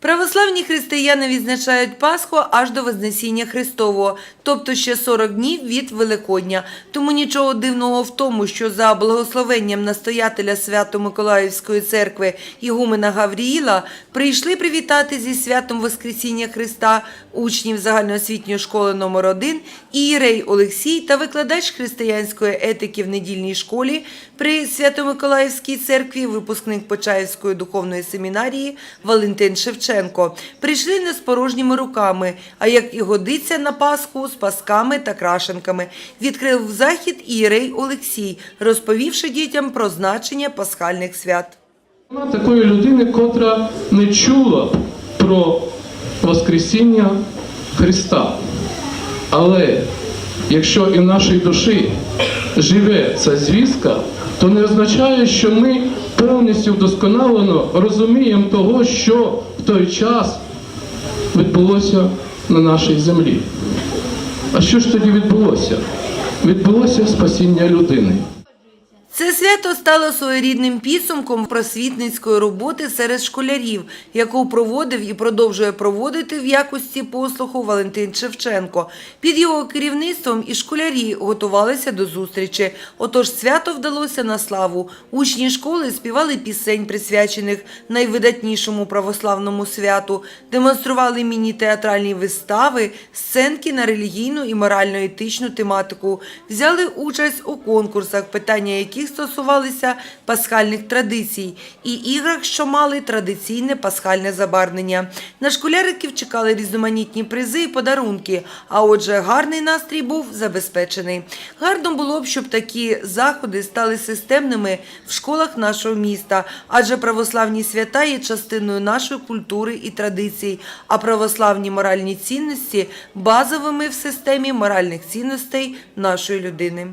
Православні християни відзначають Пасху аж до Вознесіння Христового, тобто ще 40 днів від Великодня. Тому нічого дивного в тому, що за благословенням настоятеля Свято-Миколаївської церкви Ігумена Гавріїла прийшли привітати зі святом Воскресіння Христа учнів загальноосвітньої школи номер 1 Ієрей Олексій та викладач християнської етики в недільній школі при Свято-Миколаївській церкві, випускник Почаївської духовної семінарії Валентин Шевченко. Прийшли не з порожніми руками, а як і годиться на Пасху з пасками та крашенками. Відкрив захід Ієрей Олексій, розповівши дітям про значення пасхальних свят. Вона такої людини, котра не чула про Воскресіння Христа. Але якщо і в нашій душі живе ця звістка, то не означає, що ми повністю вдосконалено розуміємо того, що той час відбулося на нашій землі. А що ж тоді відбулося? Відбулося спасіння людини. Це свято стало своєрідним підсумком просвітницької роботи серед школярів, яку проводив і продовжує проводити в якості послуху Валентин Шевченко. Під його керівництвом і школярі готувалися до зустрічі. Отож свято вдалося на славу. Учні школи співали пісень, присвячених найвидатнішому православному святу, демонстрували міні-театральні вистави, сценки на релігійну і морально-етичну тематику, взяли участь у конкурсах, питання яких стосувалися пасхальних традицій, і іграх, що мали традиційне пасхальне забарвлення. На школяриків чекали різноманітні призи і подарунки, а отже, гарний настрій був забезпечений. Гарно було б, щоб такі заходи стали системними в школах нашого міста, адже православні свята є частиною нашої культури і традицій, а православні моральні цінності базовими в системі моральних цінностей нашої людини.